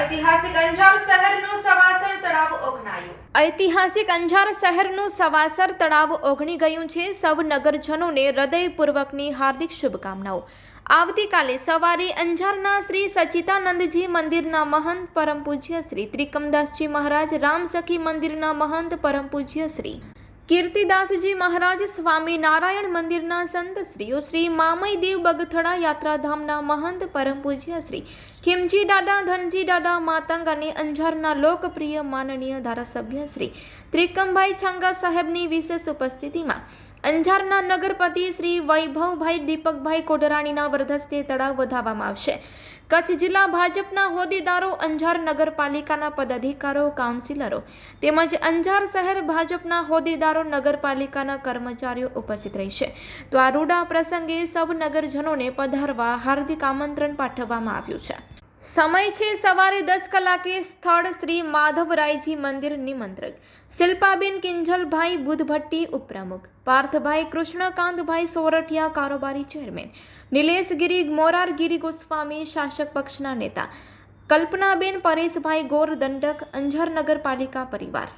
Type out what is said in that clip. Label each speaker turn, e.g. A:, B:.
A: ઐતિહાસિક અંજાર શહેરનું સવાસર તળાવ ઓગનાયું ઐતિહાસિક અંજાર શહેરનું સવાસર તળાવ ઓગણી ગયું છે. સૌ નગરજનોને હૃદયપૂર્વકની હાર્દિક શુભકામનાઓ. આવતીકાલે સવારે અંજારના શ્રી સચિતાનંદજી મંદિરના મહંત પરમ પૂજ્ય શ્રી ત્રિકમદાસજી મહારાજ રામસખી મંદિરના મહંત પરમ પૂજ્ય શ્રી કીર્તિદાસજી મહારાજ સ્વામી નારાયણ મંદિરના સંત શ્રીઓ શ્રી મામયદેવ બગથડા યાત્રાધામના મહંત પરમ પૂજ્ય શ્રી ખીમજી દાડા ધનજી દાડા માતંગ અને અંજારના લોકપ્રિય માનનીય ધારાસભ્ય શ્રી ત્રિકમભાઈ છાંગા સાહેબની વિશેષ ઉપસ્થિતિમાં અંજારના નગરપતિ શ્રી વૈભવભાઈ દીપકભાઈ કોડરાણીના વરદસ્તે તળાવ વધાવવામાં આવશે. કચ્છ જિલ્લા ભાજપના હોદ્દેદારો, અંજાર નગરપાલિકાના પદાધિકારો, કાઉન્સિલરો તેમજ અંજાર શહેર ભાજપના હોદ્દેદારો નગરપાલિકાના કર્મચારીઓ ઉપસ્થિત રહેશે તો આ રૂડા પ્રસંગે સૌ નગરજનોને પધારવા હાર્દિક આમંત્રણ પાઠવવામાં આવ્યું છે. સમય છે સવારે દસ કલાકે સ્થળ શ્રી માધવરાયજી મંદિર નિમંત્રક. શિલ્પાબેન કિંજલભાઈ બુધભટ્ટી ઉપપ્રમુખ. પાર્થભાઈ કૃષ્ણકાંતભાઈ સોરઠિયા કારોબારી ચેરમેન. નિલેશગીરી મોરારગીરી ગોસ્વામી શાસક પક્ષના નેતા. કલ્પનાબેન પરેશભાઈ ગોર દંડક અંજાર નગરપાલિકા પરિવાર.